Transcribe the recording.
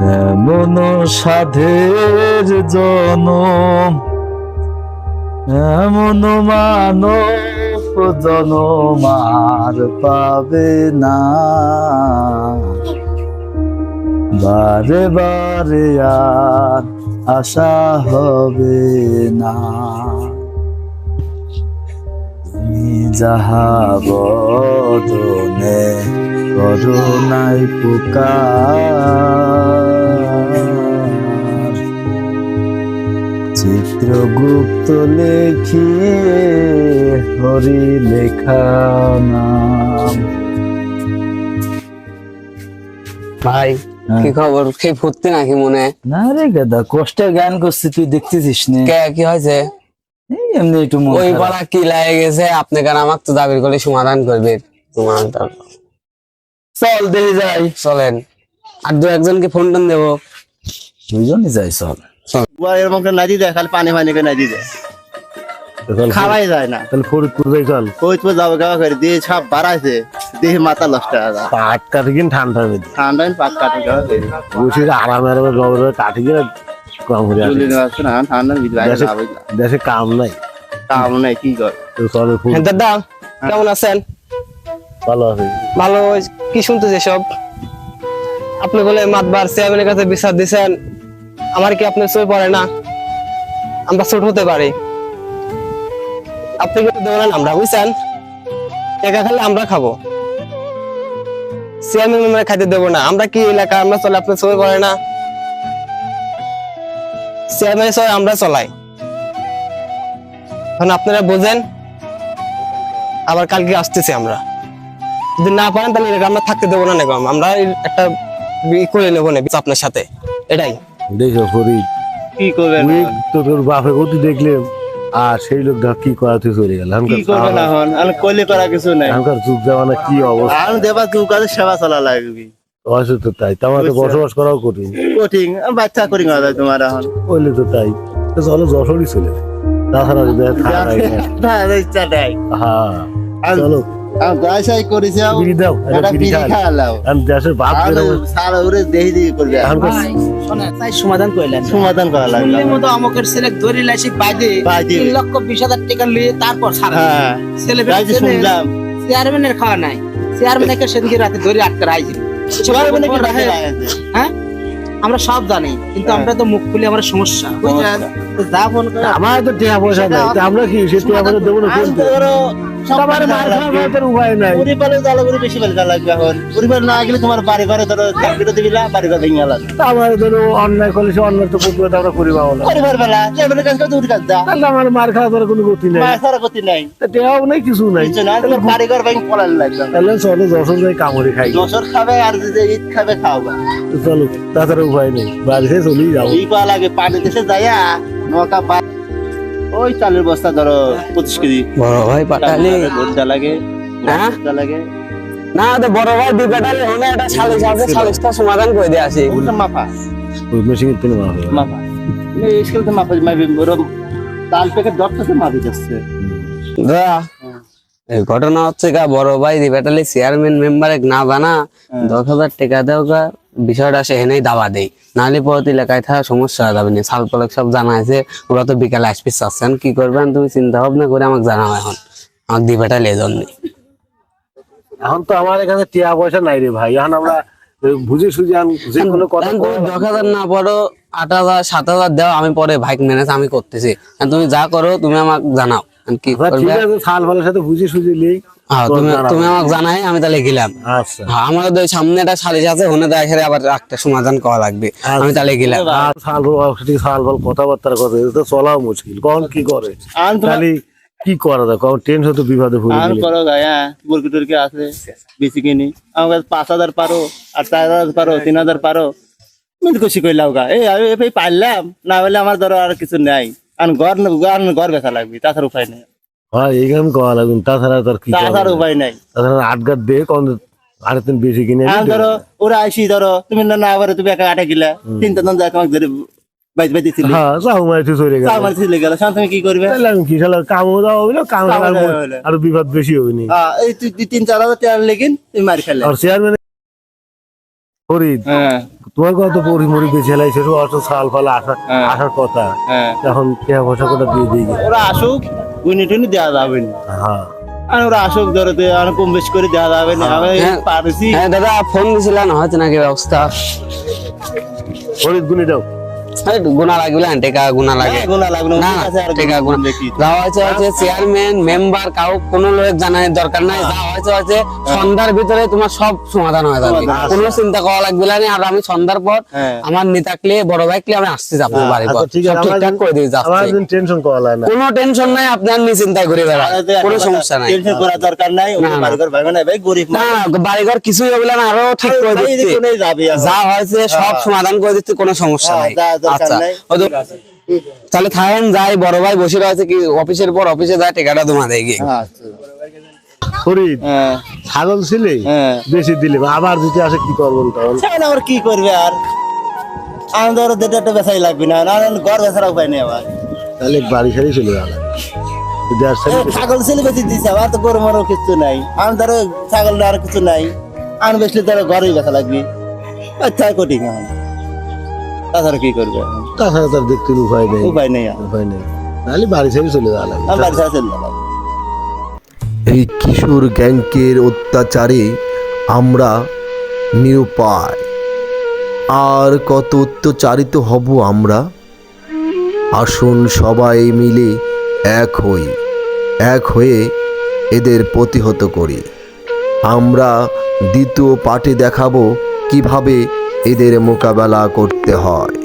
এমন সাধের জনম এমন মানব জনম আর পাবে না। বারে বারে আর আশা হবে না। তুমি যাহা বদনে করুণাই পুকার। চিত্রগুপ্ত লেখিয়ে হরি লেখা নাম। ভাই হ্যাঁ। কি খবর? খেয়ে ফুটতে নাকি মনে? না রে গাদা কষ্টের গান করছি তুই দেখতেছিস নে। কে কি হয়েছে? এমনি একটু ওই। পাড়া কি লাগে গেছে? আপনি কেন আমাকে তো দাবির করে সমাধান করবে তোমার চল দেখে যাই। চলেন। আর দু একজনকে ফোন টোন দেবো। দুইজনই যাই চল। বুয়া এরকম করে নাদি দেয় খালি পানি পানি করে নাদি দেয়। খাওয়াই যায় না। তাহলে ফরিদপুর যাই চল। ফরিদপুর যাব গাওয়া করে দিয়ে সব বাড়াইছে। দেহে মাথা নষ্ট হয়ে যায়। পাট কাটি কিন ঠান্ডা হবে ঠান্ডা পাক কাটে গাওয়া করে। বসে আরামে আরামে গবর কাটি কিনে কম করে আসি। না ঠান্ডা দেশে- যাবে। না দেশে কাম নাই। কাম নাই কি কর? তো চলে ফুল দাদা কেমন আছেন? ভালো আছে। ভালো ওই কি শুনতেছে সব আপনি বলে মাতবার চেয়ারম্যানের কাছে বিচার দিছেন। আমার কি আপনার চোখে পড়ে না? আমরা ছোট হতে পারি। আপনি কিন্তু দেবেন আমরা, বুঝছেন? একা খালে আমরা খাব। চেয়ারম্যান মেম্বার খাইতে দেবো না। আমরা কি এলাকা, আমরা চলে, আপনার চোখে পড়ে না? চেয়ারম্যান চলে আমরা চলাই। এখন আপনারা বোঝেন, আবার কালকে আসতেছি আমরা। যদি না পারেন তাহলে এরকম আমরা থাকতে দেবো না না গো। আমরা একটা ই করে নেব না আপনার সাথে? এটাই। দেখো ফরিদ কি করবে তুই তো তোর বাপে গতি দেখলে আর সেই লোক ধর কি করা তুই চলে গেল? কি করবে না হন আমি কইলে করা কিছু নাই। এখনকার যুগ জামানা কি অবস্থা? আমি দেবা কাজে সেবা চলা লাগবে। তো তাই তোমার তো বসবাস করাও কঠিন। কঠিন বাচ্চা করি না তোমার এখন। বললে তো তাই। তো চলো যশোরই চলে তাছাড়া যদি হ্যাঁ চলো। আমি গাছাই করেছি বিড়ি দাও বিড়ি বিড়ি খা খাওয়ালাম আমি দেশের ভাব সারা দেহি দেহি করবে। তাই সমাধান করলেন সমাধান করা লাগবে। শুনলি মতো ছেলে ধরে লাইছি বাইদে বাইদে। তিন লক্ষ বিশ হাজার টাকা নিয়ে তারপর সারা। হ্যাঁ। ছেলে শুনলাম। চেয়ারম্যানের খাওয়া নাই। চেয়ারম্যানকে রাতে ধরে আটকে রাইছি। সবাই মনে রাখে হ্যাঁ? আমরা সব জানি কিন্তু আমরা তো মুখ খুলে আমার সমস্যা যা ফোন করে আমার তো টাকা পয়সা নাই তা আমরা কি সে টাকা পয়সা দেবো না সবার মার খাওয়ার উপায় নাই। পরিবারে জ্বালা করে বেশি বেলা লাগবে এখন। পরিবার না গেলে তোমার বাড়ি ঘরে ধরো চাকরিটা দিবিলা বাড়ি ঘরে ভেঙে গেল। আমার ধরো অন্যায় করলে সে অন্যায় তো প্রতিবাদ আমরা করি পাবো পরিবার বেলা চেয়ারম্যানের কাছে দূর কাজ দা তাহলে আমার মার খাওয়া কোনো গতি নেই। সারা গতি নাই। টাকাও নেই কিছু নাই। না বাড়ি ঘর ভেঙে পলাল লাগবে। তাহলে চলো যশোর যাই কামড়ে খাই। দোসর খাবে আর ঈদ খাবে খাওয়া চলো তাছাড়া উপায় নেই। বাড়িতে চলেই যাব। এই লাগে পানি দেশে যাইয়া নৌকা ওই চালের বস্তা ধরো পঁচিশ কেজি। বড় ভাই পাঠালি। ভোটটা লাগে হ্যাঁ? ভোটটা লাগে। না তো বড় ভাই দুই পাঠালি হলে একটা সালিশ আছে সালিশটা সমাধান করে দিয়ে আসি। ওটা মাপা। ওই মেশিনের মাপা। এই স্কেল তো মাপা মাপি ওরম তাল মাপি যাচ্ছে দাদা এই ঘটনা হচ্ছে গা বড় ভাই রিবেটালি চেয়ারম্যান মেম্বার না জানা দশ হাজার টাকা দেও গা বিষয়টা সে এনেই দাবা দেই। নাহলে পরত এলাকায় থাকা সমস্যা হয়ে যাবে না। সাল পলক সব জানা আছে ওরা তো বিকালে আসবে চাচ্ছেন কি করবেন? তুমি চিন্তা ভাবনা করে আমাকে জানাও এখন। আমাকে দিবেটালি এই জন্য এখন তো আমার এখানে টাকা পয়সা নাই রে ভাই। এখন আমরা বুঝে সুঝে যে কোনো কথা দশ হাজার না পড়ো আট হাজার সাত হাজার দাও আমি পরে ভাইক ম্যানেজ আমি করতেছি। তুমি যা করো তুমি আমাকে জানাও। কি আচ্ছা, ঠিক আছে সাল ফালের সাথে বুঝে সুঝে নেই। তুমি তুমি আমাকে জানাই আমি তাহলে গেলাম। আচ্ছা। হ্যাঁ তো সামনে একটা সালিশ আছে ওখানে তো আবার একটা সমাধান করা লাগবে। আমি তাহলে গেলাম। আর সাল সাল ফাল কথাবার্তা কথা তো চলাও মুশকিল। কখন কি করে? আন কি করা যায়? কখন টেনশন তো বিপদে পড়ে আন করো গায়া বুরকি টুরকি আছে বেশি কিনি। আমার কাছে পাঁচ হাজার পারো আর চার হাজার পারো তিন হাজার পারো। আমি তো খুশি করলাম গা। এই আমি পারলাম না হলে আমার ধরো আর কিছু নাই। আর ঘর ন- ঘর ঘর বেচা লাগবে তাছাড়া উপায় নেই। হয় করা লাগুন তাছাড়া তো আর কি তাছাড়া উপায় নাই। তাছাড়া দিয়ে বেশি কিনে ধরো ওরা আইসি ধরো তুমি না না তুমি একা আটা গিলা তিনটা জন যাকে ধরে বাইতে বাইতে ছিল হ্যাঁ চলে গেল। গেল। শান্ত তুমি কি করবে? শালা কাম আর বিপদ বেশি হবে নি। হ্যাঁ, এই তুই তিন চার হাজার টাকা লেগিন তুমি মারি খেলে। আর চেয়ারম্যান ফরিদ তোমার কত পরি মরি বেছে লাই সেসব অত সাল ফাল আসার। আসার কথা। এখন কে পয়সা করে দিয়ে দিই ওরা আসুক। গুনি টুনি দেওয়া যাবে না। হ্যাঁ। আর ওরা আসুক ধরো আর কম বেশি করে দেওয়া যাবে না। আমি হ্যাঁ। পারছি। হ্যাঁ দাদা ফোন দিছিলেন হয়তো নাকি ব্যবস্থা। ফরিদ গুনি দাও। গুণা লাগবে টেকা গুণা লাগে। হ্যাঁ, গুণা লাগবে না, না ঠিক আছে, আর টেকা গুণা গুণা। যা হয়েছে হচ্ছে চেয়ারম্যান মেম্বার কাউ কোনো লোক জানার দরকার নাই। যা হয়েছে হচ্ছে সন্ধ্যার ভিতরে তোমার সব সমাধান হয়ে যাবে। কোনো চিন্তা করা লাগবে না আর আমি সন্ধ্যার পর হ্যাঁ। আমার নেতাকলে বড় ভাইকলে আমি আসছি বাড়ি পর। আচ্ছা ঠিকঠাক করে দিয়ে আমার টেনশন করা লাগে কোনো টেনশন নাই আপনার নিশ্চিন্তায় ঘুরে বেড়ান। কোনো সমস্যা নাই। টেনশন করার দরকার নাই না, না। বাড়িঘর ভাঙবে না ভাই গরিব না না বাড়িঘর কিছুই হবে না আরও ঠিক করে দিচ্ছি। যাবে এখন। যা হয়েছে সব সমাধান করে দিচ্ছি কোনো সমস্যা হ্যাঁ, নাই। দরকার আচ্ছা। তাহলে থাকেন যাই বড় ভাই বসে রয়েছে কি অফিসের পর অফিসে যায় টেকাটা তোমা দেয় গিয়ে আচ্ছা। ফরিদ হ্যাঁ। ছাগল ছিলে? হ্যাঁ। বেশি দিলে আবার দিতে আসে কি করবেন তখন আবার কি করবে আর? আমাদের ওর একটা বেচাই লাগবে না না ঘর বেচার উপায় নেই আবার। তাহলে বাড়ি সারি চলে ছাগল ছেলে বেশি দিচ্ছে আবার তো গরু মরু কিছু নাই। আমি ধরো ছাগল আর কিছু নাই। আমি বেশি ধরো ঘরেই বেচা লাগবে। আচ্ছা কঠিন এখন তাছাড়া কি করবে? তাছাড়া তার দেখতে উপায় নেই। উপায় নেই উপায় নেই। তাহলে বাড়ি সারি চলে যাওয়া লাগবে। বাড়ি ছাড়া চলে গেলাম এই কিশোর গ্যাংকের অত্যাচারে আমরা নিরুপায়। আর কত অত্যাচারিত হব আমরা? আসুন সবাই মিলে এক হই এক হয়ে এদের প্রতিহত করি। আমরা দ্বিতীয় পার্টে দেখাবো কীভাবে এদের মোকাবেলা করতে হয়।